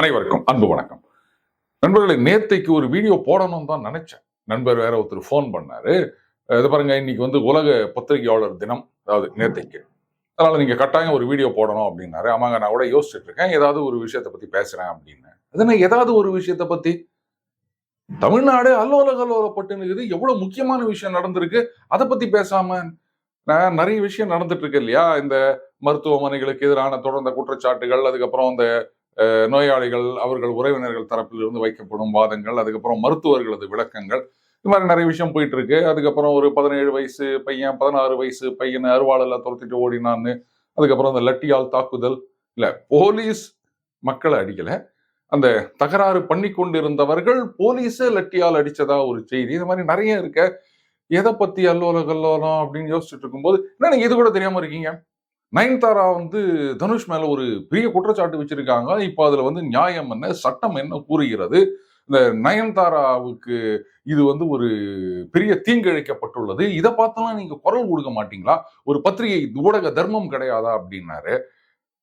அனைவருக்கும் அன்பு வணக்கம். நண்பர்களே நேத்தைக்கு ஒரு வீடியோ போடணும்னு தான் நினைச்சேன். நண்பர் வேற ஒருத்தர் ஃபோன் பண்ணாரு. இது பாருங்க இன்னைக்கு வந்து உலக பத்திரிகையாளர் தினம். அதாவது நேத்தைக்கு. அதனால நீங்க கட்டாயம் ஒரு வீடியோ போடணும் அப்படின்னாரு. ஆமாங்க நான் கூட யோசிச்சுட்டு இருக்கேன். ஏதாவது ஒரு விஷயத்தை பத்தி பேசுறேன் அப்படின்னு. அதுனா ஏதாவது ஒரு விஷயத்தை பத்தி? தமிழ்நாடு அல்லோல கல்லோலப்பட்டு இருக்குது எவ்வளவு முக்கியமான விஷயம் நடந்திருக்கு? அதை பத்தி பேசாம நான் நிறைய விஷயம் நடந்துட்டு இருக்கு இல்லையா? இந்த மருத்துவமனைகளுக்கு எதிரான தொடர்ந்த குற்றச்சாட்டுகள் அதுக்கப்புறம் அந்த அஹ், நோயாளிகள் அவர்கள் உறவினர்கள் தரப்பிலிருந்து வைக்கப்படும் வாதங்கள் அதுக்கப்புறம் மருத்துவர்களது விளக்கங்கள் இது மாதிரி நிறைய விஷயம் போயிட்டு இருக்கு அதுக்கப்புறம் ஒரு பதினேழு வயசு பையன் பதினாறு வயசு பையனை அருவாளில் துரத்திட்டு ஓடினான்னு அதுக்கப்புறம் அந்த லட்டியால் தாக்குதல் இல்ல போலீஸ் மக்களை அடிக்கல. அந்த தகராறு பண்ணி கொண்டிருந்தவர்கள் போலீஸே லட்டியால் அடிச்சதா ஒரு செய்தி. இது மாதிரி நிறைய இருக்க. எதை பத்தி அல்லோல கல்லோலம் அப்படின்னு யோசிச்சுட்டு இருக்கும்போது என்ன நீங்க இது கூட தெரியாம இருக்கீங்க? நயன்தாரா வந்து தனுஷ் மேல ஒரு பெரிய குற்றச்சாட்டு வச்சிருக்காங்க. இப்போ அதுல வந்து நியாயம் என்ன சட்டம் என்ன கூறுகிறது? இந்த நயன்தாராவுக்கு இது வந்து ஒரு பெரிய தீங்கிழைக்கப்பட்டுள்ளது. இதை பார்த்தெல்லாம் நீங்க குரல் கொடுக்க மாட்டீங்களா? ஒரு பத்திரிகை ஊடக தர்மம் கிடையாதா அப்படின்னாரு.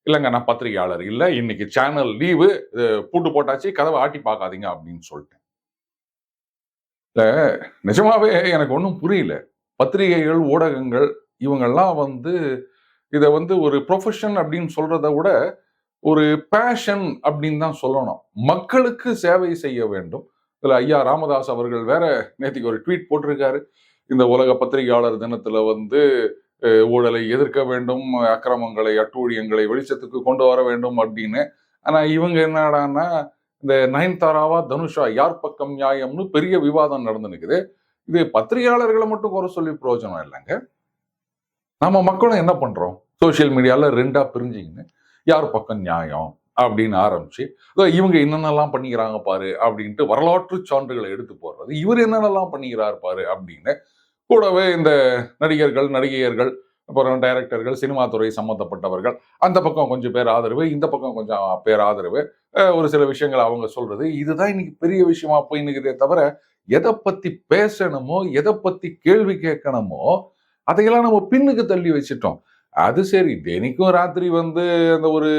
இல்லைங்க நான் பத்திரிகையாளர் இல்லை. இன்னைக்கு சேனல் லீவு பூட்டு போட்டாச்சு கதவை ஆட்டி பார்க்காதீங்க அப்படின்னு சொல்லிட்டேன். நிஜமாவே எனக்கு ஒன்றும் புரியல. பத்திரிகைகள் ஊடகங்கள் இவங்கெல்லாம் வந்து இதை வந்து ஒரு ப்ரொஃபஷன் அப்படின்னு சொல்றத விட ஒரு பேஷன் அப்படின்னு தான் சொல்லணும். மக்களுக்கு சேவை செய்ய வேண்டும். இதில் ஐயா ராமதாஸ் அவர்கள் வேற நேற்றுக்கு ஒரு ட்வீட் போட்டிருக்காரு. இந்த உலக பத்திரிகையாளர் தினத்தில் வந்து ஊழலை எதிர்க்க வேண்டும் அக்கிரமங்களை அட்டூழியங்களை வெளிச்சத்துக்கு கொண்டு வர வேண்டும் அப்படின்னு. ஆனால் இவங்க என்னடான்னா இந்த நயன்தாராவா தனுஷா யார் பக்கம் நியாயம்னு பெரிய விவாதம் நடந்து நிக்குது. இது பத்திரிகையாளர்களை மட்டும் குறை சொல்லி பிரயோஜனம் இல்லைங்க. நம்ம மக்களும் என்ன பண்றோம்? சோஷியல் மீடியாவில் ரெண்டாக பிரிஞ்சிங்கன்னு யார் பக்கம் நியாயம் அப்படின்னு ஆரம்பிச்சு இவங்க என்னென்னலாம் பண்ணிக்கிறாங்க பாரு அப்படின்ட்டு வரலாற்று சான்றுகளை எடுத்து போடுறது. இவர் என்னென்னலாம் பண்ணிக்கிறார் பாரு அப்படின்னு கூடவே இந்த நடிகர்கள் நடிகையர்கள் அப்புறம் டைரக்டர்கள் சினிமா துறை அந்த பக்கம் கொஞ்சம் பேர் ஆதரவு இந்த பக்கம் கொஞ்சம் பேர் ஆதரவு ஒரு சில விஷயங்கள் அவங்க சொல்றது. இதுதான் இன்னைக்கு பெரிய விஷயமா போய் தவிர எதை பத்தி பேசணுமோ எதை பத்தி கேள்வி கேட்கணுமோ அதையெல்லாம் நம்ம பின்னுக்கு தள்ளி வச்சிட்டோம். அது சரி. தினைக்கும் ராத்திரி வந்து அந்த ஒரு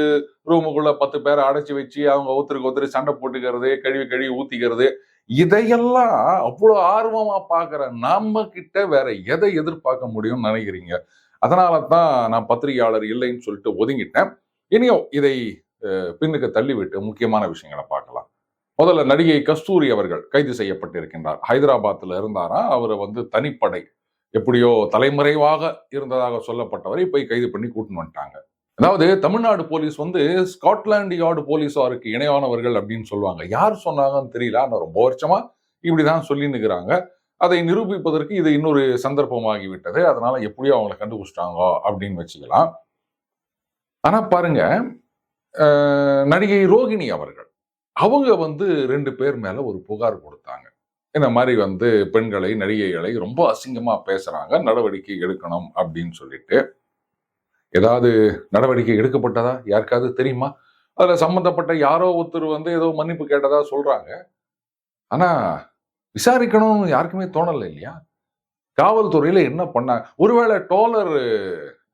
ரூமுக்குள்ள பத்து பேரை அடைச்சி வச்சு அவங்க ஒருத்தருக்கு ஒருத்தர் சண்டை போட்டுக்கிறது கழுவி கழுவி ஊத்திக்கிறது இதையெல்லாம் அவ்வளோ ஆர்வமா பாக்குற நம்ம கிட்ட வேற எதை எதிர்பார்க்க முடியும்னு நினைக்கிறீங்க? அதனால தான் நான் பத்திரிகையாளர் இல்லைன்னு சொல்லிட்டு ஒதுங்கிட்டேன். இனியும் இதை பின்னுக்கு தள்ளிவிட்டு முக்கியமான விஷயங்களை பார்க்கலாம். முதல்ல நடிகை கஸ்தூரி அவர்கள் கைது செய்யப்பட்டிருக்கின்றார். ஹைதராபாத்தில் இருந்தாரா? அவரை வந்து தனிப்படை எப்படியோ தலைமறைவாக இருந்ததாக சொல்லப்பட்டவரை போய் கைது பண்ணி கூட்டின்னு வந்துட்டாங்க. அதாவது தமிழ்நாடு போலீஸ் வந்து ஸ்காட்லாண்டு யார்டு போலீஸாருக்கு இணையானவர்கள் அப்படின்னு சொல்லுவாங்க. யார் சொன்னாங்கன்னு தெரியல. ஆனால் ரொம்ப வருஷமா இப்படிதான் சொல்லி நிற்கிறாங்க அதை நிரூபிப்பதற்கு இது இன்னொரு சந்தர்ப்பமாகிவிட்டது. அதனால எப்படியோ அவங்களை கண்டுபிடிச்சிட்டாங்க அப்படின்னு வச்சுக்கலாம். ஆனா பாருங்க நடிகை ரோகிணி அவர்கள் அவங்க வந்து ரெண்டு பேர் மேல ஒரு புகார் கொடுத்தாங்க. இந்த மாதிரி வந்து பெண்களை நடிகைகளை ரொம்ப அசிங்கமா பேசுறாங்க. நடவடிக்கை எடுக்கணும் அப்படின்னு சொல்லிட்டு. ஏதாவது நடவடிக்கை எடுக்கப்பட்டதா? யாருக்காவது தெரியுமா? அதுல சம்மந்தப்பட்ட யாரோ ஒருத்தர் வந்து ஏதோ மன்னிப்பு கேட்டதா சொல்றாங்க. ஆனா விசாரிக்கணும் யாருக்குமே தோணல இல்லையா? காவல்துறையில என்ன பண்ணாங்க? ஒருவேளை டோலர்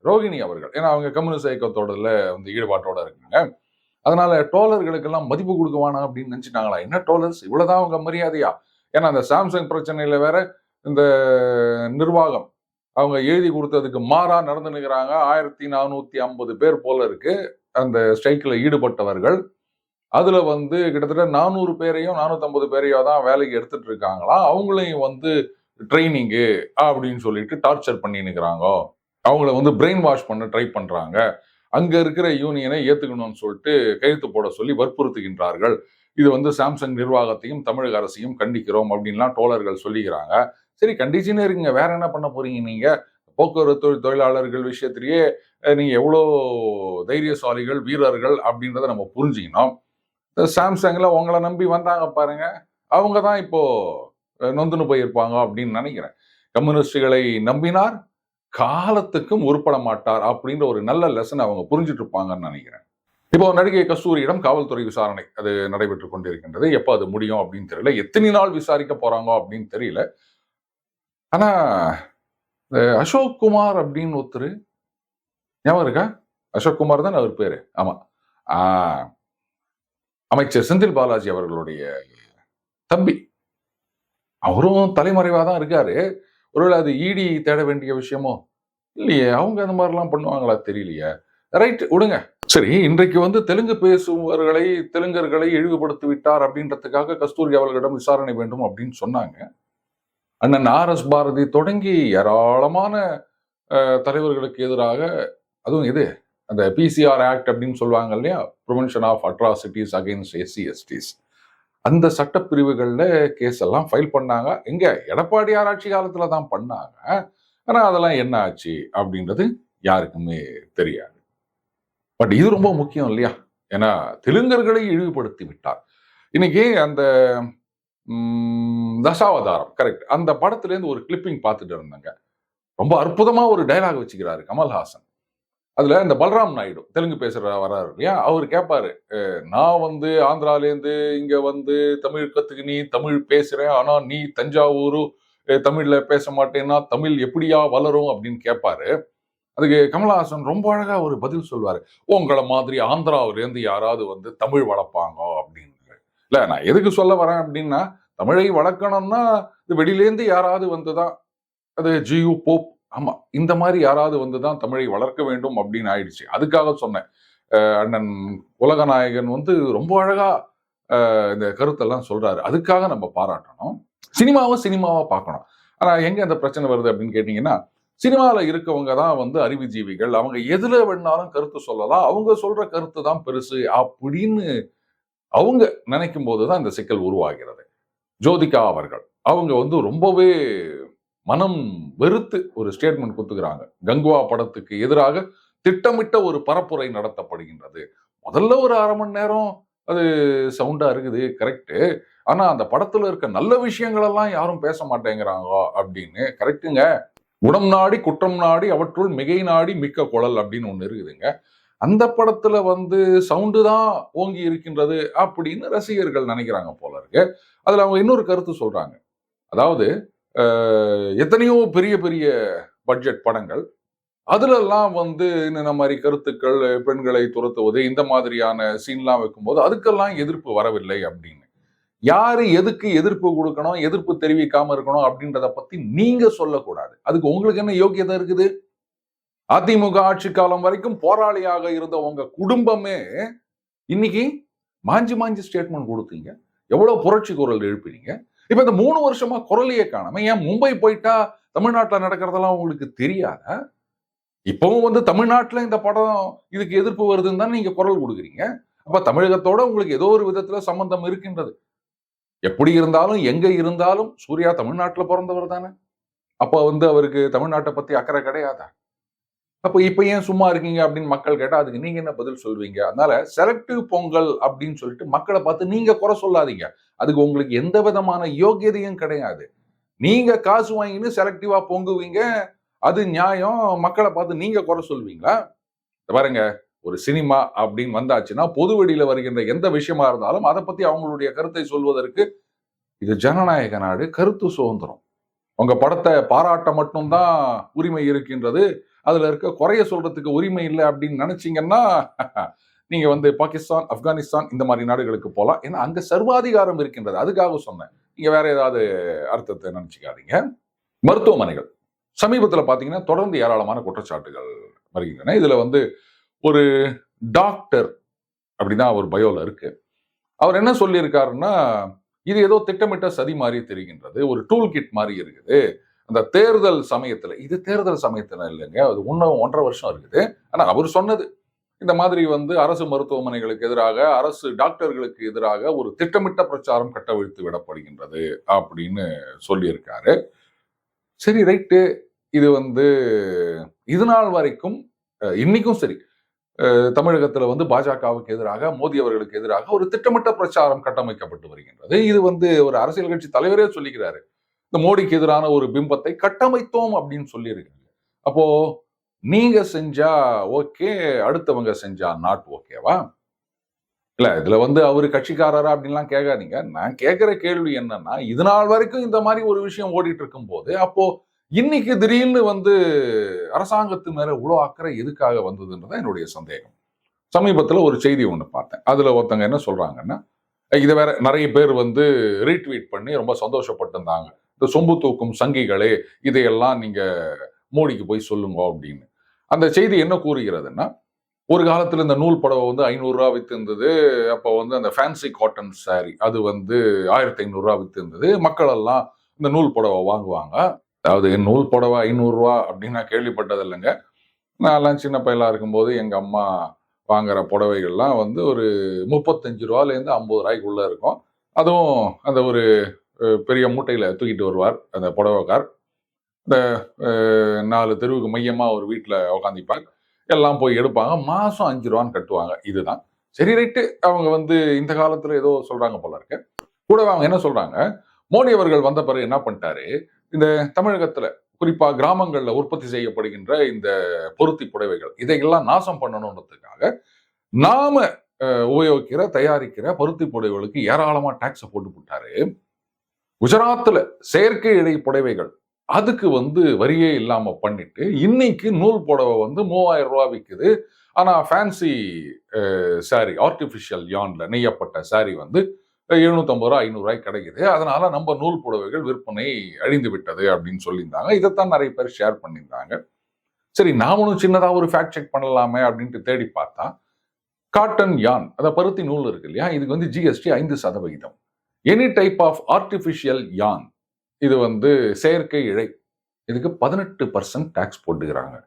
ரோகிணி அவர்கள் ஏன்னா அவங்க கம்யூனிஸ்ட் இயக்கத்தோடல வந்து ஈடுபாட்டோட இருக்காங்க. அதனால டோலர்களுக்கெல்லாம் மதிப்பு கொடுக்குவானா அப்படின்னு நினச்சிட்டாங்களா? என்ன டோலர்ஸ்? இவ்வளவுதான் அவங்க மரியாதையா? ஏன்னா அந்த சாம்சங் பிரச்சனையில வேற இந்த நிர்வாகம். அவங்க எழுதி கொடுத்ததுக்கு மாறா நடந்து நிற்கிறாங்க ஆயிரத்தி நானூத்தி ஐம்பது பேர் போல இருக்கு. அந்த ஸ்ட்ரைக்கில் ஈடுபட்டவர்கள். அதுல வந்து கிட்டத்தட்ட நானூறு பேரையும் நானூத்தி பேரையோ தான் வேலைக்கு எடுத்துட்டு இருக்காங்களாம் அவங்களையும் வந்து ட்ரைனிங்கு அப்படின்னு சொல்லிட்டு டார்ச்சர் பண்ணி நிற்கிறாங்க அவங்கள வந்து பிரெயின் வாஷ் பண்ண ட்ரை பண்றாங்க. அங்க இருக்கிற யூனியனை ஏத்துக்கணும்னு சொல்லிட்டு கையெழுத்து போட சொல்லி வற்புறுத்துகின்றார்கள். இது வந்து சாம்சங் நிர்வாகத்தையும் தமிழக அரசையும் கண்டிக்கிறோம் அப்படின்லாம் டோலர்கள் சொல்லிக்கிறாங்க. சரி கண்டிச்சுன்னு இருக்கீங்க வேற என்ன பண்ண போறீங்க நீங்க? போக்குவரத்து தொழில் தொழிலாளர்கள் விஷயத்திலேயே நீங்க எவ்வளோ தைரியசாலிகள் வீரர்கள் அப்படின்றத நம்ம புரிஞ்சுக்கணும். சாம்சங்ல உங்களை நம்பி வந்தாங்க பாருங்க. அவங்க தான் இப்போ நொந்துன்னு போயிருப்பாங்க அப்படின்னு நினைக்கிறேன். கம்யூனிஸ்டுகளை நம்பினார் காலத்துக்கும் உருப்பட மாட்டார் அப்படின்ற ஒரு நல்ல லெசன் அவங்க புரிஞ்சுட்டு இருப்பாங்கன்னு நினைக்கிறேன். இப்போ நடிகை கஸ்தூரியிடம் காவல்துறை விசாரணை அது நடைபெற்று கொண்டிருக்கின்றது. எப்போ அது முடியும் அப்படின்னு தெரியல. எத்தனை நாள் விசாரிக்க போறாங்க அப்படின்னு தெரியல. ஆனா அசோக் குமார் அப்படின்னு ஒருத்தர் ஞாபகம் இருக்கா? அசோக்குமார் தான் அவர் பேரு? ஆமா. ஆஹ் அமைச்சர் செந்தில் பாலாஜி அவர்களுடைய தம்பி. அவரும் தலைமறைவா தான் இருக்காரு. ஒருவேளை அது இடி தேட வேண்டிய விஷயமோ இல்லையே அவங்க அந்த மாதிரிலாம் பண்ணுவாங்களா தெரியலையே. ரைட் விடுங்க. சரி இன்றைக்கு வந்து தெலுங்கு பேசுபவர்களை தெலுங்கர்களை இழிவுபடுத்தி விட்டார் அப்படின்றதுக்காக கஸ்தூரி அவர்களிடம் விசாரணை வேண்டும் அப்படின்னு சொன்னாங்க. அண்ணன் ஆர் எஸ் பாரதி தொடங்கி ஏராளமான தலைவர்களுக்கு எதிராக அதுவும் இது அந்த பிசிஆர் ஆக்ட் அப்படின்னு சொல்லுவாங்க இல்லையா? Prevention of atrocities against SC STs அந்த சட்டப்பிரிவுகளில் கேஸ் எல்லாம் ஃபைல் பண்ணாங்க. எங்க எடப்பாடியார் ஆட்சி காலத்தில் தான் பண்ணாங்க. ஆனால் அதெல்லாம் என்ன ஆச்சு அப்படின்றது யாருக்குமே தெரியாது. பட் இது ரொம்ப முக்கியம் இல்லையா? ஏன்னா தெலுங்கர்களை இழிவுபடுத்தி விட்டார். இன்னைக்கு அந்த தசாவதாரம் கரெக்ட் அந்த படத்துல இருந்து ஒரு கிளிப்பிங் பார்த்துட்டு இருந்தாங்க ரொம்ப அற்புதமா ஒரு டயலாக் வச்சுக்கிறாரு கமல்ஹாசன். அதுல இந்த பல்ராம் நாயுடு தெலுங்கு பேசுற வராரு இல்லையா? அவர் கேட்பாரு நான் வந்து ஆந்திராலேருந்து இங்க வந்து தமிழ் கற்றுக்கு நீ தமிழ் பேசுறேன் ஆனா நீ தஞ்சாவூர் தமிழில் தமிழ்ல பேச மாட்டேன்னா தமிழ் எப்படியா வளரும்? அப்படின்னு கேட்பாரு அதுக்கு கமலஹாசன் ரொம்ப அழகா ஒரு பதில் சொல்வாரு. உங்களை மாதிரி ஆந்திராவிலேருந்து யாராவது வந்து தமிழ் வளர்ப்பாங்க அப்படின்னு இல்ல நான் எதுக்கு சொல்ல வரேன் அப்படின்னா தமிழை வளர்க்கணும்னா இது வெளியிலேருந்து யாராவது வந்துதான் அது ஜியு போப் ஆமா இந்த மாதிரி யாராவது வந்துதான் தமிழை வளர்க்க வேண்டும் அப்படின்னு ஆயிடுச்சு. அதுக்காக சொன்னேன். அண்ணன் உலகநாயகன் வந்து ரொம்ப அழகா இந்த கருத்தெல்லாம் சொல்றாரு. அதுக்காக நம்ம பாராட்டணும். சினிமாவை சினிமாவா பார்க்கணும். ஆனா எங்க அந்த பிரச்சனை வருது அப்படின்னு கேட்டீங்கன்னா சினிமாவில் இருக்கவங்க தான் வந்து அறிவுஜீவிகள். அவங்க எதில் வேணாலும் கருத்து சொல்லலாம். அவங்க சொல்கிற கருத்து தான் பெருசு அப்படின்னு அவங்க நினைக்கும் போது தான் இந்த சிக்கல் உருவாகிறது. ஜோதிகா அவர்கள் அவங்க வந்து ரொம்பவே மனம் வெறுத்து ஒரு ஸ்டேட்மெண்ட் கொடுத்துக்கிறாங்க கங்குவா படத்துக்கு எதிராக திட்டமிட்ட ஒரு பரப்புரை நடத்தப்படுகின்றது. முதல்ல ஒரு அரை மணி நேரம் அது சவுண்டாக இருக்குது கரெக்டு ஆனால் அந்த படத்தில் இருக்க நல்ல விஷயங்களெல்லாம் யாரும் பேச மாட்டேங்கிறாங்க அப்படின்னு கரெக்டுங்க குணம் நாடி குற்றம் நாடி அவற்றுள் மிகை நாடி மிக்க குழல் அப்படின்னு ஒன்று இருக்குதுங்க. அந்த படத்துல வந்து சவுண்டு தான் ஓங்கி இருக்கின்றது அப்படின்னு ரசிகர்கள் நினைக்கிறாங்க போல இருக்கு. அதுல அவங்க இன்னொரு கருத்து சொல்றாங்க. அதாவது எத்தனையோ பெரிய பெரிய பட்ஜெட் படங்கள். அதுலெல்லாம் வந்து இந்த மாதிரி கருத்துக்கள் பெண்களை துரத்துவது இந்த மாதிரியான சீன்லாம் வைக்கும்போது அதுக்கெல்லாம் எதிர்ப்பு வரவில்லை அப்படின்னு. யாரு எதுக்கு எதிர்ப்பு கொடுக்கணும் எதிர்ப்பு தெரிவிக்காம இருக்கணும் அப்படின்றத பத்தி நீங்க சொல்லக்கூடாது. அதுக்கு உங்களுக்கு என்ன யோக்கியதை இருக்குது? அதிமுக ஆட்சி காலம் வரைக்கும் போராளியாக இருந்த உங்க குடும்பமே இன்னைக்கு மாஞ்சி மாஞ்சி ஸ்டேட்மெண்ட் கொடுத்தீங்க. எவ்வளவு புரட்சி குரல் எழுப்பினீங்க. இப்ப இந்த மூணு வருஷமா குரலையே காணாம ஏன் மும்பை போயிட்டா தமிழ்நாட்டுல நடக்கிறதெல்லாம் உங்களுக்கு தெரியாத? இப்பவும் வந்து தமிழ்நாட்டுல இந்த படம் இதுக்கு எதிர்ப்பு வருதுன்னு தான் நீங்க குரல் கொடுக்குறீங்க. அப்ப தமிழகத்தோட உங்களுக்கு ஏதோ ஒரு விதத்துல சம்பந்தம் இருக்கின்றது. எப்படி இருந்தாலும் எங்க இருந்தாலும் சூர்யா தமிழ்நாட்டுல பிறந்தவர் தானே. அப்ப வந்து அவருக்கு தமிழ்நாட்டை பத்தி அக்கறை கிடையாதா? அப்ப இப்ப ஏன் சும்மா இருக்கீங்க அப்படின்னு மக்கள் கேட்டா அதுக்கு நீங்க என்ன பதில் சொல்வீங்க? அதனால செலக்டிவ் பொங்கல் அப்படின்னு சொல்லிட்டு மக்களை பார்த்து நீங்க குறை சொல்லாதீங்க. அதுக்கு உங்களுக்கு எந்த விதமான யோகியதையும் கிடையாது. நீங்க காசு வாங்கின்னு செலக்டிவாக பொங்குவீங்க. அது நியாயம். மக்களை பார்த்து நீங்க குறை சொல்வீங்களா? பாருங்க. ஒரு சினிமா அப்படின்னு வந்தாச்சுன்னா பொது வெளியில வருகின்ற எந்த விஷயமா இருந்தாலும் அதை பத்தி அவங்களுடைய கருத்தை சொல்வதற்கு இது ஜனநாயக நாடு கருத்து சுதந்திரம். உங்க படத்தை பாராட்ட மட்டும்தான் உரிமை இருக்கின்றது. அதுல இருக்க குறைய சொல்றதுக்கு உரிமை இல்லை அப்படின்னு நினைச்சீங்கன்னா நீங்க வந்து பாகிஸ்தான் ஆப்கானிஸ்தான் இந்த மாதிரி நாடுகளுக்கு போகலாம் ஏன்னா அங்க சர்வாதிகாரம் இருக்கின்றது. அதுக்காக சொன்னேன். நீங்க வேற ஏதாவது அர்த்தத்தை நினைச்சுக்காதீங்க. மருத்துவமனைகள். சமீபத்தில் பார்த்தீங்கன்னா தொடர்ந்து ஏராளமான குற்றச்சாட்டுகள் வருகின்றன. இதுல வந்து ஒரு டாக்டர் அப்படிதான் அவர் பயோல இருக்கு. அவர் என்ன சொல்லியிருக்காருன்னா இது ஏதோ திட்டமிட்ட சதி மாதிரி தெரிகின்றது ஒரு டூல் கிட் மாதிரி இருக்குது. அந்த தேர்தல் சமயத்துல இது தேர்தல் சமயத்துல இல்லைங்க அது ஒன்றும் ஒன்றரை வருஷம் இருக்குது. ஆனா அவர் சொன்னது இந்த மாதிரி வந்து அரசு மருத்துவமனைகளுக்கு எதிராக அரசு டாக்டர்களுக்கு எதிராக ஒரு திட்டமிட்ட பிரச்சாரம் கட்டவிழ்த்து விடப்படுகின்றது அப்படின்னு சொல்லியிருக்காரு. சரி ரைட்டு. இது வந்து இது நாள் வரைக்கும் இன்னைக்கும் சரி. தமிழகத்துல வந்து பாஜகவுக்கு எதிராக மோடி அவர்களுக்கு எதிராக ஒரு திட்டமிட்ட பிரச்சாரம் கட்டமைக்கப்பட்டு வருகின்றது. இது வந்து ஒரு அரசியல் கட்சி தலைவரே சொல்லிக்கிறாரு. இந்த மோடிக்கு எதிரான ஒரு பிம்பத்தை கட்டமைத்தோம் அப்படின்னு சொல்லியிருக்காங்க. அப்போ நீங்க செஞ்சா ஓகே அடுத்தவங்க செஞ்சா நாட் ஓகேவா? இல்ல இதுல வந்து அவரு கட்சிக்காரரா அப்படின்லாம் கேட்காதீங்க. நான் கேட்கிற கேள்வி என்னன்னா இது நாள் வரைக்கும் இந்த மாதிரி ஒரு விஷயம் ஓடிட்டு இருக்கும் போது அப்போ இன்னைக்கு திடீர்னு வந்து அரசாங்கத்து மேல இவ்வளோ அக்கறை எதுக்காக வந்ததுன்றதான் என்னுடைய சந்தேகம். சமீபத்தில் ஒரு செய்தி ஒன்று பார்த்தேன். அதில் ஒருத்தங்க என்ன சொல்றாங்கன்னா இதை வேற நிறைய பேர் வந்து ரீட்வீட் பண்ணி ரொம்ப சந்தோஷப்பட்டிருந்தாங்க. இந்த சொம்பு தூக்கும் சங்கிகளே இதையெல்லாம் நீங்க மோடிக்கு போய் சொல்லுங்க அப்படின்னு. அந்த செய்தி என்ன கூறுகிறதுன்னா ஒரு காலத்தில் இந்த நூல் புடவை வந்து ஐநூறுரூவா வித்து இருந்தது அப்போ வந்து அந்த ஃபேன்சி காட்டன் சாரி அது வந்து ஆயிரத்தி ஐநூறுரூவா வித்து இருந்தது. மக்கள் எல்லாம் இந்த நூல் புடவை வாங்குவாங்க. அதாவது நூல் புடவை ஐநூறுரூவா அப்படின்னு நான் கேள்விப்பட்டது இல்லைங்க நான்லாம் சின்ன பையலா இருக்கும்போது எங்கள் அம்மா வாங்குகிற புடவைகள்லாம் வந்து ஒரு முப்பத்தஞ்சு ரூபாலேருந்து ஐம்பது ரூபாய்க்குள்ளே இருக்கும். அதுவும் அந்த ஒரு பெரிய மூட்டையில் தூக்கிட்டு வருவார் அந்த புடவைக்கார். இந்த நாலு தெருவுக்கு மையமாக ஒரு வீட்டில் உக்காந்திப்பார். எல்லாம் போய் எடுப்பாங்க. மாதம் அஞ்சு ரூபான்னு கட்டுவாங்க. இதுதான். சரி ரைட்டு. அவங்க வந்து இந்த காலத்தில் ஏதோ சொல்கிறாங்க போல இருக்கு. கூடவே அவங்க என்ன சொல்கிறாங்க மோடி அவர்கள் வந்த பிறகு என்ன பண்ணிட்டாரு? இந்த தமிழகத்துல குறிப்பா கிராமங்கள்ல உற்பத்தி செய்யப்படுகின்ற இந்த பொருத்தி புடவைகள் இதையெல்லாம் நாசம் பண்ணணுன்றதுக்காக நாம உபயோகிக்கிற தயாரிக்கிற பருத்தி புடவைகளுக்கு ஏராளமா டாக்ஸ் போட்டு போட்டாரு குஜராத்ல செயற்கை இடை புடவைகள் அதுக்கு வந்து வரியே இல்லாம பண்ணிட்டு இன்னைக்கு நூல் புடவை வந்து மூவாயிரம் ரூபா விற்குது ஆனா ஃபேன்சி சாரி ஆர்டிஃபிஷியல் யான்ல நெய்யப்பட்ட சாரி வந்து எழுநூற்றம்பது ரூபா ஐநூறுரூவாய்க்கு கிடைக்குது. அதனால் நம்ம நூல் புடவைகள் விற்பனை அழிந்து விட்டது அப்படின்னு சொல்லியிருந்தாங்க. இதைத்தான் நிறைய பேர் ஷேர் பண்ணியிருந்தாங்க. சரி நாமளும் சின்னதாக ஒரு ஃபேக்ட் செக் பண்ணலாமே அப்படின்ட்டு தேடி பார்த்தா காட்டன் யான் அதை பருத்தி நூல் இருக்கு இல்லையா? இதுக்கு வந்து ஜிஎஸ்டி ஐந்து சதவிகிதம். எனி டைப் ஆஃப் ஆர்டிஃபிஷியல் யான் இது வந்து செயற்கை இழை. இதுக்கு பதினெட்டு பர்சன்ட் டேக்ஸ் போட்டுக்கிறாங்க.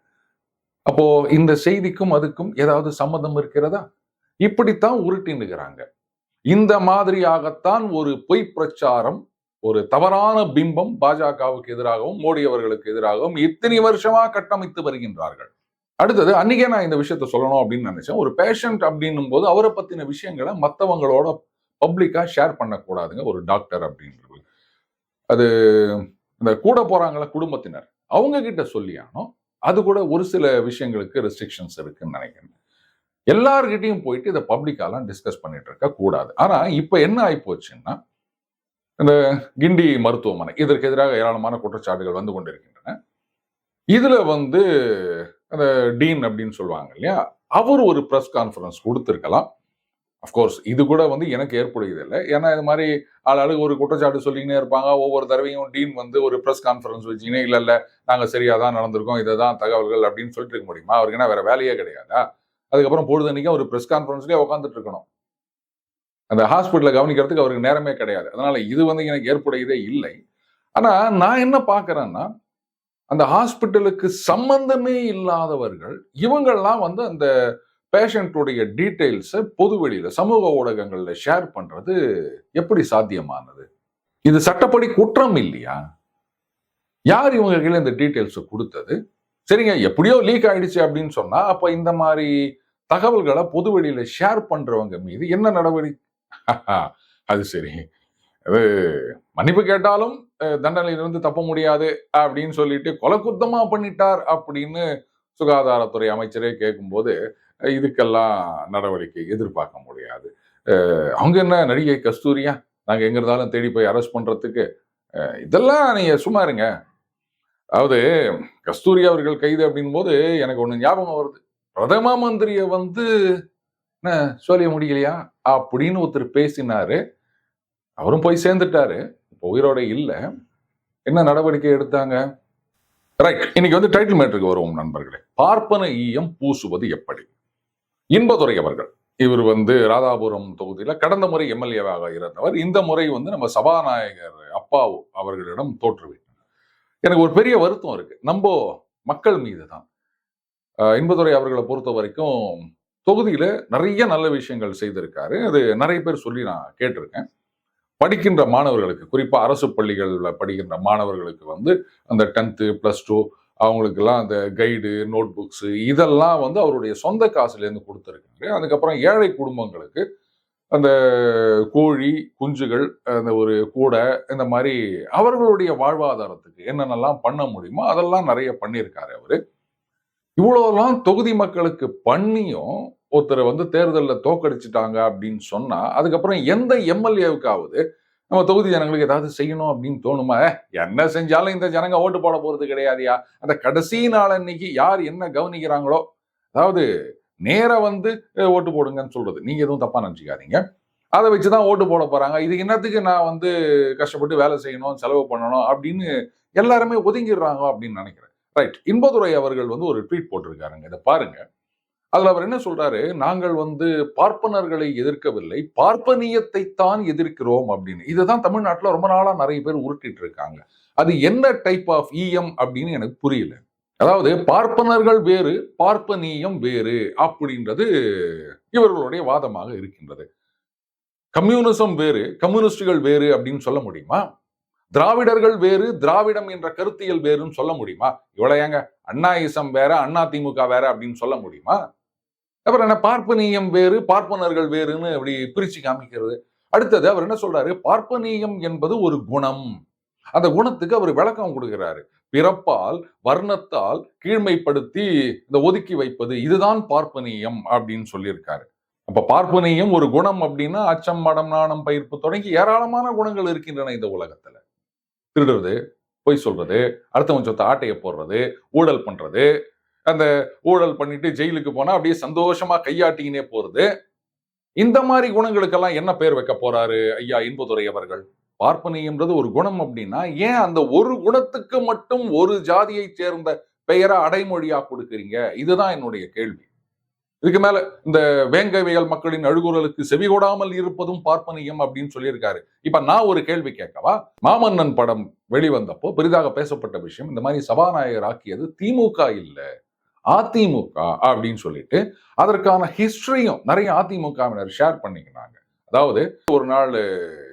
அப்போ இந்த செய்திக்கும் அதுக்கும் ஏதாவது சம்மதம் இருக்கிறதா? இப்படித்தான் உருட்டின்னுக்கிறாங்க. இந்த மாதிரியாகத்தான் ஒரு பொய் பிரச்சாரம் ஒரு தவறான பிம்பம் பாஜகவுக்கு எதிராகவும் மோடி அவர்களுக்கு எதிராகவும் இத்தனை வருஷமா கட்டமைத்து வருகின்றார்கள். அடுத்தது அன்னைக்கே நான் இந்த விஷயத்த சொல்லணும் அப்படின்னு நினைச்சேன். ஒரு பேஷண்ட் அப்படின்னும் போது அவரை பத்தின விஷயங்களை மற்றவங்களோட பப்ளிக்கா ஷேர் பண்ணக்கூடாதுங்க ஒரு டாக்டர் அப்படின்றது. அது இந்த கூட போறாங்களா குடும்பத்தினர் அவங்க கிட்ட சொல்லியானோ அது கூட ஒரு சில விஷயங்களுக்கு ரெஸ்ட்ரிக்ஷன்ஸ் இருக்குன்னு நினைக்கிறேன். எல்லார்கிட்டையும் போயிட்டு இதை பப்ளிக்காலாம் டிஸ்கஸ் பண்ணிட்டு இருக்க கூடாது. ஆனால் இப்போ என்ன ஆகிப்போச்சுன்னா இந்த கிண்டி மருத்துவமனை இதற்கு எதிராக ஏராளமான குற்றச்சாட்டுகள் வந்து கொண்டிருக்கின்றன. இதில் வந்து அந்த டீன் அப்படின்னு சொல்லுவாங்க இல்லையா அவர் ஒரு ப்ரெஸ் கான்ஃபரன்ஸ் கொடுத்துருக்கலாம். அஃப்கோர்ஸ் இது கூட வந்து எனக்கு ஏற்புடையது இல்லை. ஏன்னா இது மாதிரி ஆளாளுக்கு ஒரு குற்றச்சாட்டு சொல்லிக்கினே இருப்பாங்க. ஒவ்வொரு தடவையும் டீன் வந்து ஒரு ப்ரெஸ் கான்ஃபரன்ஸ் வச்சுக்கினே இல்லை இல்லை நாங்கள் சரியாக தான் நடந்திருக்கோம். இதை தான் தகவல்கள் அப்படின்னு சொல்லிட்டு இருக்க முடியுமா? அவருக்கு என்ன வேறு வேலையே கிடையாதா? அதுக்கப்புறம் பொழுதன்னைக்கும் ஒரு ப்ரெஸ் கான்ஃபரன்ஸ்லேயே உட்காந்துட்டு இருக்கணும். அந்த ஹாஸ்பிட்டலில் கவனிக்கிறதுக்கு அவருக்கு நேரமே கிடையாது. அதனால இது வந்து எனக்கு ஏற்புடையதே இல்லை. ஆனா நான் என்ன பார்க்குறேன்னா அந்த ஹாஸ்பிட்டலுக்கு சம்பந்தமே இல்லாதவர்கள் இவங்கெல்லாம் வந்து அந்த பேஷண்ட்டுடைய டீட்டெயில்ஸை பொது வெளியில சமூக ஊடகங்கள்ல ஷேர் பண்றது எப்படி சாத்தியமானது? இது சட்டப்படி குற்றம் இல்லையா? யார் இவங்க கீழே இந்த டீட்டெயில்ஸை கொடுத்தது? சரிங்க எப்படியோ லீக் ஆயிடுச்சு அப்படின்னு சொன்னா அப்ப இந்த மாதிரி தகவல்களை பொது வெளியில் ஷேர் பண்றவங்க மீது என்ன நடவடிக்கை? அது சரி. அது மன்னிப்பு கேட்டாலும் தண்டனையிலிருந்து தப்ப முடியாது அப்படின்னு சொல்லிட்டு கொலை குத்தமா பண்ணிட்டார் அப்படின்னு சுகாதாரத்துறை அமைச்சரே கேட்கும்போது இதுக்கெல்லாம் நடவடிக்கை எதிர்பார்க்க முடியாது. அவங்க என்ன நடிகை கஸ்தூரியா? நாங்கள் எங்க இருந்தாலும் தேடி போய் அரெஸ்ட் பண்றதுக்கு இதெல்லாம் நீங்க சும்மா இருங்க. அதாவது கஸ்தூரி அவர்கள் கைது அப்படின் போது எனக்கு ஒண்ணு ஞாபகம் வருது. பிரதம மந்திரியை வந்து என்ன சொல்ல முடியலையா? அப்படின்னு ஒருத்தர் பேசினாரு. அவரும் போய் சேர்ந்துட்டாரு. இப்போ உயிரோட இல்லை. என்ன நடவடிக்கை எடுத்தாங்க? ரைட் இன்னைக்கு வந்து டைட்டில் மேட்டருக்கு வருவோம் நண்பர்களே. பார்ப்பன ஈயம் பூசுவது எப்படி? இன்பதுரை அவர்கள் இவர் வந்து ராதாபுரம் தொகுதியில் கடந்த முறை எம்எல்ஏவாக இருந்தவர். இந்த முறை வந்து நம்ம சபாநாயகர் அப்பாவு அவர்களிடம் தோற்றுவிட்டார். எனக்கு ஒரு பெரிய வருத்தம் இருக்கு. நம்ம மக்கள் மீது தான் இன்பதுரை அவர்களை பொறுத்த வரைக்கும் தொகுதியில் நிறைய நல்ல விஷயங்கள் செய்திருக்காரு. அது நிறைய பேர் சொல்லி நான் கேட்டிருக்கேன். படிக்கின்ற மாணவர்களுக்கு குறிப்பாக அரசு பள்ளிகளில் படிக்கின்ற மாணவர்களுக்கு வந்து அந்த டென்த்து ப்ளஸ் டூ அவங்களுக்கெல்லாம் அந்த கைடு நோட் புக்ஸு இதெல்லாம் வந்து அவருடைய சொந்த காசுலேருந்து கொடுத்துருக்காரு. அதுக்கப்புறம் ஏழை குடும்பங்களுக்கு அந்த கோழி குஞ்சுகள் அந்த ஒரு கூடை இந்த மாதிரி அவர்களுடைய வாழ்வாதாரத்துக்கு என்னென்னலாம் பண்ண முடியுமோ அதெல்லாம் நிறைய பண்ணியிருக்காரு அவர். இவ்வளோலாம் தொகுதி மக்களுக்கு பண்ணியும் ஒருத்தரை வந்து தேர்தலில் தோக்கடிச்சிட்டாங்க அப்படின்னு சொன்னா அதுக்கப்புறம் எந்த எம்எல்ஏவுக்காவது நம்ம தொகுதி ஜனங்களுக்கு ஏதாவது செய்யணும் அப்படின்னு தோணுமா? என்ன செஞ்சாலும் இந்த ஜனங்க ஓட்டு போட போறது கிடையாதுயா? அந்த கடைசி நாள் அன்னைக்கு யார் என்ன கவனிக்கிறாங்களோ அதாவது நேராக வந்து ஓட்டு போடுங்கன்னு சொல்றது. நீங்க எதுவும் தப்பா நினச்சிக்காதீங்க. அதை வச்சு தான் ஓட்டு போட போறாங்க. இது என்னத்துக்கு நான் வந்து கஷ்டப்பட்டு வேலை செய்யணும் செலவு பண்ணணும் அப்படின்னு எல்லாருமே ஒதுங்கிடுறாங்க அப்படின்னு நினைக்கிறேன். ரைட் இன்பதுரை அவர்கள் வந்து ஒரு ட்வீட் போட்டிருக்காருங்க. இதை பாருங்க. அதுல அவர் என்ன சொல்றாரு? நாங்கள் வந்து பார்ப்பனர்களை எதிர்க்கவில்லை. பார்ப்பனியத்தை தான் எதிர்க்கிறோம் அப்படின்னு. இதுதான் தமிழ்நாட்டில் ரொம்ப நாளாக நிறைய பேர் உருட்டிட்டு இருக்காங்க. அது என்ன டைப் ஆஃப் இஎம் அப்படின்னு எனக்கு புரியல. அதாவது பார்ப்பனர்கள் வேறு பார்ப்பனியம் வேறு அப்படின்றது இவர்களுடைய வாதமாக இருக்கின்றது. கம்யூனிசம் வேறு கம்யூனிஸ்டுகள் வேறு அப்படின்னு சொல்ல முடியுமா? திராவிடர்கள் வேறு திராவிடம் என்ற கருத்தியல் வேறுன்னு சொல்ல முடியுமா? இவ்வளோ ஏங்க அண்ணாயிசம் வேற அண்ணா திமுக வேற அப்படின்னு சொல்ல முடியுமா? அப்புறம் என்ன பார்ப்பனியம் வேறு பார்ப்பனர்கள் வேறுன்னு அப்படி பிரிச்சு காமிக்கிறது. அடுத்தது அவர் என்ன சொல்றாரு? பார்ப்பனியம் என்பது ஒரு குணம். அந்த குணத்துக்கு அவர் விளக்கம் கொடுக்கிறாரு. பிறப்பால் வர்ணத்தால் கீழ்மைப்படுத்தி இந்த ஒதுக்கி வைப்பது இதுதான் பார்ப்பனியம் அப்படின்னு சொல்லியிருக்காரு. அப்ப பார்ப்பனியம் ஒரு குணம் அப்படின்னா அச்சம் மடம் நாணம் பயிர்ப்பு தொடங்கி ஏராளமான குணங்கள் இருக்கின்றன இந்த உலகத்துல. திருடுறது பொய் சொல்றது அடுத்தவன் சொத்தை ஆட்டையை போடுறது ஊழல் பண்றது அந்த ஊழல் பண்ணிட்டு ஜெயிலுக்கு போனா அப்படியே சந்தோஷமா கையாட்டிக்கினே போறது. இந்த மாதிரி குணங்களுக்கெல்லாம் என்ன பேர் வைக்க போறாரு ஐயா இன்பதுரை அவர்கள்? பார்ப்பனியம்ன்றது ஒரு குணம் அப்படின்னா ஏன் அந்த ஒரு குணத்துக்கு மட்டும் ஒரு ஜாதியை சேர்ந்த பெயரை அடைமொழியா கொடுக்குறீங்க? இதுதான் என்னுடைய கேள்வி. இதுக்கு மேல இந்த வேங்கவியல் மக்களின் அழுகுரலுக்கு செவிகொடாமல் இருப்பதும் பார்ப்பனியம் அப்படின்னு சொல்லியிருக்காரு. இப்ப நான் ஒரு கேள்வி கேட்கவா? மாமன்னன் படம் வெளிவந்தப்போ பெரிதாக பேசப்பட்ட விஷயம் இந்த மாதிரி சபாநாயகர் ஆக்கியது திமுக இல்ல அதிமுக அப்படின்னு சொல்லிட்டு அதற்கான ஹிஸ்டரியும் நிறைய அதிமுகவினர் ஷேர் பண்ணிக்கினாங்க. அதாவது ஒரு நாள்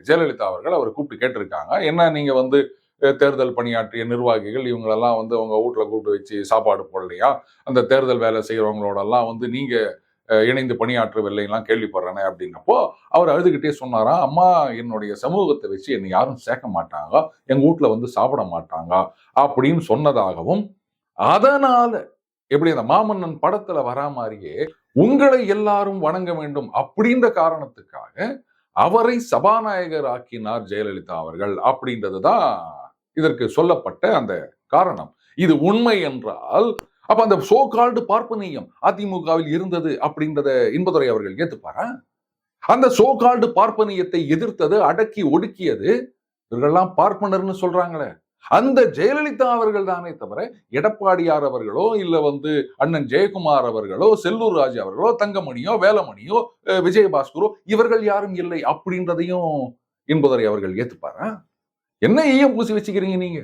ஜெயலலிதா அவர்கள் அவர் கூப்பிட்டு கேட்டிருக்காங்க என்ன நீங்க வந்து தேர்தல் பணியாற்றிய நிர்வாகிகள் இவங்களெல்லாம் வந்து அவங்க வீட்டில் கூப்பிட்டு வச்சு சாப்பாடு போடலையா? அந்த தேர்தல் வேலை செய்கிறவங்களோடலாம் வந்து நீங்க இணைந்து பணியாற்றவில்லைலாம் கேள்விப்படுறேனே அப்படின்னப்போ அவர் அழுதுகிட்டே சொன்னாராம் அம்மா என்னுடைய சமூகத்தை வச்சு என்னை யாரும் சேர்க்க மாட்டாங்க. எங்க வீட்டில் வந்து சாப்பிட மாட்டாங்க. அப்படின்னு சொன்னதாகவும் அதனால எப்படி அந்த மாமன்னன் படத்துல வரா மாதிரியே உங்களை எல்லாரும் வணங்க வேண்டும். அப்படின்ற காரணத்துக்காக அவரை சபாநாயகர் ஆக்கினார் ஜெயலலிதா அவர்கள் அப்படின்றதுதான் இதற்கு சொல்லப்பட்ட அந்த காரணம். இது உண்மை என்றால் அப்ப அந்த சோ கால்டு பார்ப்பனியம் அதிமுகவில் இருந்தது அப்படின்றத இன்பதுரை அவர்கள் ஏத்துப்பாரா? அந்த சோ கால்டு பார்ப்பனியத்தை எதிர்த்தது அடக்கி ஒடுக்கியது இவர்கள்லாம் பார்ப்பனர்னு சொல்றாங்களே. அந்த ஜெயலலிதா அவர்கள் தானே தவிர எடப்பாடியார் அவர்களோ இல்ல வந்து அண்ணன் ஜெயக்குமார் அவர்களோ செல்லூர் ராஜ் அவர்களோ தங்கமணியோ வேலமணியோ விஜயபாஸ்கரோ இவர்கள் யாரும் இல்லை அப்படின்றதையும் இன்பதுரை அவர்கள் ஏத்துப்பாரா? என்ன ஈயம் பூசி வச்சுக்கிறீங்க நீங்க?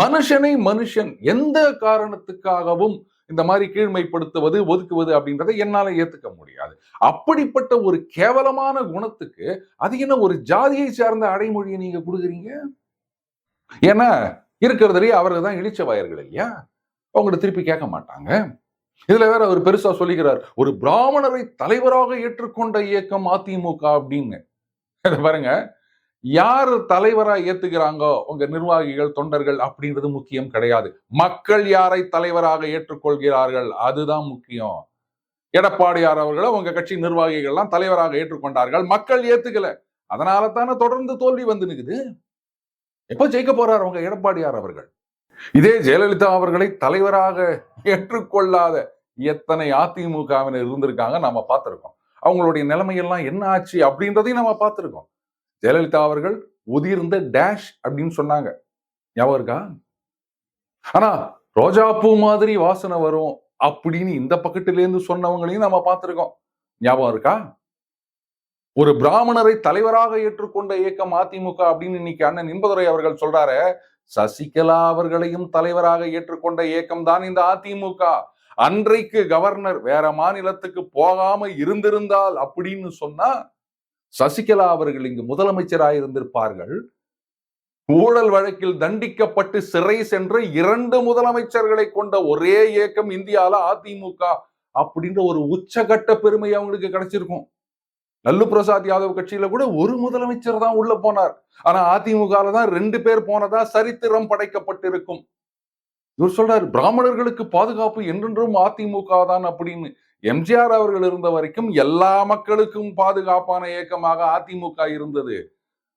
மனுஷனை மனுஷன் எந்த காரணத்துக்காகவும் இந்த மாதிரி கீழ்மைப்படுத்துவது ஒதுக்குவது அப்படின்றத என்னால ஏத்துக்க முடியாது. அப்படிப்பட்ட ஒரு கேவலமான குணத்துக்கு அது என்ன ஒரு ஜாதியை சார்ந்த அடைமொழியை நீங்க கொடுக்குறீங்க? ஏன்னா இருக்கிறதுலயே அவர்கள் தான் இழிச்சவாயர்கள் இல்லையா? அவங்கள்ட்ட திருப்பி கேட்க மாட்டாங்க. இதுல வேற அவர் பெருசா சொல்லிக்கிறார் ஒரு பிராமணரை தலைவராக ஏற்றுக்கொண்ட இயக்கம் அதிமுக அப்படின்னு. பாருங்க யார் தலைவரா ஏத்துக்கிறாங்கோ உங்க நிர்வாகிகள் தொண்டர்கள் அப்படின்றது முக்கியம் கிடையாது. மக்கள் யாரை தலைவராக ஏற்றுக்கொள்கிறார்கள் அதுதான் முக்கியம். எடப்பாடியார் அவர்களை உங்க கட்சி நிர்வாகிகள்லாம் தலைவராக ஏற்றுக்கொண்டார்கள் மக்கள் ஏத்துக்கல. அதனால தானே தொடர்ந்து தோல்வி வந்து நிக்குது. எப்போ ஜெயிக்க போறார் உங்க எடப்பாடியார் அவர்கள்? இதே ஜெயலலிதா அவர்களை தலைவராக ஏற்றுக்கொள்ளாத எத்தனை அதிமுகவினர் இருந்திருக்காங்க நாம பார்த்திருக்கோம். அவங்களுடைய நிலைமையெல்லாம் என்ன ஆச்சு அப்படின்றதையும் நம்ம பார்த்திருக்கோம். ஜெயலலிதா அவர்கள் உதிர்ந்த டேஷ் அப்படின்னு சொன்னாங்க. ஞாபகம் இருக்கா? ஆனா ரோஜா பூ மாதிரி வாசனை வரும் அப்படின்னு இந்த பக்கத்துல இருந்து சொன்னவங்களையும் நம்ம பார்த்திருக்கோம். ஞாபகம் இருக்கா? ஒரு பிராமணரை தலைவராக ஏற்றுக்கொண்ட இயக்கம் அதிமுக அப்படின்னு இன்னைக்கு அண்ணன் இன்பதுரை அவர்கள் சொல்றாரு சசிகலா அவர்களையும் தலைவராக ஏற்றுக்கொண்ட இயக்கம் தான் இந்த அதிமுக. அன்றைக்கு கவர்னர் வேற மாநிலத்துக்கு போகாம இருந்திருந்தால் அப்படின்னு சொன்னா சசிகலா அவர்கள் இங்கு முதலமைச்சராக இருந்திருப்பார்கள் ஊழல் வழக்கில் தண்டிக்கப்பட்டு சிறை சென்ற இரண்டு முதலமைச்சர்களை கொண்ட ஒரே இயக்கம் இந்தியால அதிமுக அப்படின்ற ஒரு உச்சகட்ட பெருமை அவங்களுக்கு கிடைச்சிருக்கும். லல்லு பிரசாத் யாதவ் கட்சியில கூட ஒரு முதலமைச்சர் தான் உள்ள போனார். ஆனா அதிமுகல தான் ரெண்டு பேர் போனதா சரித்திரம் படைக்கப்பட்டிருக்கும். இவர் சொல்றாரு பிராமணர்களுக்கு பாதுகாப்பு என்றென்றும் அதிமுக தான் அப்படின்னு. எம்ஜிஆர் அவர்கள் இருந்த வரைக்கும் எல்லா மக்களுக்கும் பாதுகாப்பான இயக்கமாக அதிமுக இருந்தது.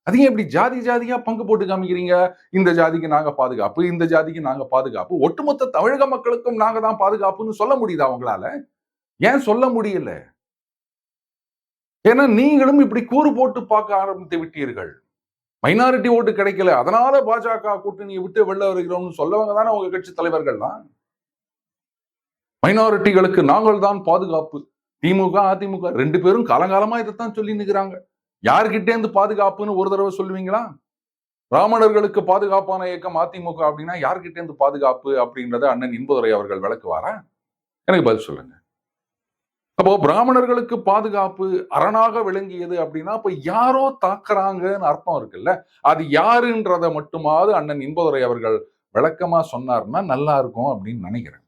அதே எப்படி ஜாதி ஜாதியா பங்கு போட்டு காமிக்கிறீங்க? இந்த ஜாதிக்கு நாங்க பாதுகாப்பு இந்த ஜாதிக்கு நாங்க பாதுகாப்பு. ஒட்டுமொத்த தமிழக மக்களுக்கும் நாங்க தான் பாதுகாப்புன்னு சொல்ல முடியுதா அவங்களால ஏன் சொல்ல முடியல? ஏன்னா நீங்களும் இப்படி கூறு போட்டு பார்க்க ஆரம்பித்து விட்டீர்கள். மைனாரிட்டி ஓட்டு கிடைக்கல. அதனால பாஜக கூட்டணியை விட்டு வெளில வருகிறோம்னு சொல்லவங்க தானே உங்க கட்சி தலைவர்கள்லாம்? மைனாரிட்டிகளுக்கு நாங்கள் தான் பாதுகாப்பு. திமுக அதிமுக ரெண்டு பேரும் காலங்காலமா இதைத்தான் சொல்லி நிற்கிறாங்க யார்கிட்டே இருந்து பாதுகாப்புன்னு ஒரு தடவை சொல்லுவீங்களா? பிராமணர்களுக்கு பாதுகாப்பான இயக்கம் அதிமுக அப்படின்னா யார்கிட்ட இருந்து பாதுகாப்பு அப்படின்றத அண்ணன் இன்பதுரை அவர்கள் விளக்குவாரா? எனக்கு பதில் சொல்லுங்க. அப்போ பிராமணர்களுக்கு பாதுகாப்பு அரணாக விளங்கியது அப்படின்னா அப்ப யாரோ தாக்குறாங்கன்னு அர்த்தம் இருக்குல்ல? அது யாருன்றத மட்டுமாவது அண்ணன் இன்பதுரை அவர்கள் விளக்கமா சொன்னார்னா நல்லா இருக்கும் அப்படின்னு நினைக்கிறேன்.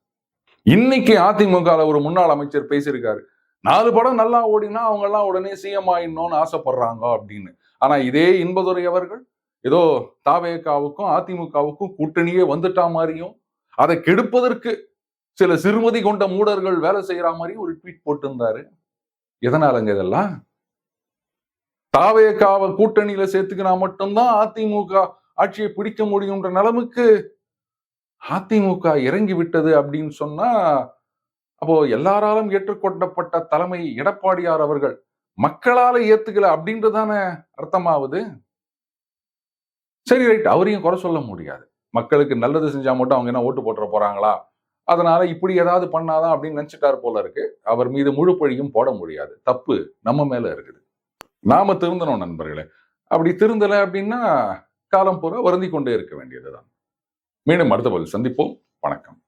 இன்னைக்கு அதிமுகவில் ஒரு முன்னாள் அமைச்சர் பேசியிருக்காரு. நாலு படம் நல்லா ஓடினா அவங்க எல்லாம் உடனே சிஎம் ஆயிடணும்னு ஆசைப்படுறாங்க அப்படின்னு. ஆனா இதே இன்பதுரை அவர்கள் ஏதோ தாவேகாவுக்கும் அதிமுகவுக்கும் கூட்டணியே வந்துட்டா மாதிரியும் அதை கெடுப்பதற்கு சில சிறுமதி கொண்ட மூடர்கள் வேலை செய்யற மாதிரி ஒரு ட்வீட் போட்டிருந்தாரு. எதனாலங்க இதெல்லாம்? தாவேகாவை கூட்டணியில சேர்த்துக்கினா மட்டும்தான் அதிமுக ஆட்சியை பிடிக்க முடியுன்ற நிலைமைக்கு அதிமுக இறங்கி விட்டது அப்படின்னு சொன்னா அப்போ எல்லாராலும் ஏற்றுக்கொள்ளப்பட்ட தலைமை எடப்பாடியார் அவர்கள் மக்களால ஏத்துக்கல தானே அர்த்தமாவது? சரி ரைட். அவரையும் குறை சொல்ல முடியாது. மக்களுக்கு நல்லது செஞ்சா மட்டும் அவங்க என்ன ஓட்டு போட்டுற போறாங்களா? அதனால இப்படி ஏதாவது பண்ணாதான் அப்படின்னு நினைச்சிட்டாரு போல இருக்கு. அவர் மீது முழு பழியும் போட முடியாது. தப்பு நம்ம மேல இருக்குது. நாம திருந்தணும் நண்பர்களே. அப்படி திருந்தலை அப்படின்னா காலம் பூரா வருந்தி கொண்டே இருக்க வேண்டியதுதான். மீண்டும் அடுத்த பதில் சந்திப்போம். வணக்கம்.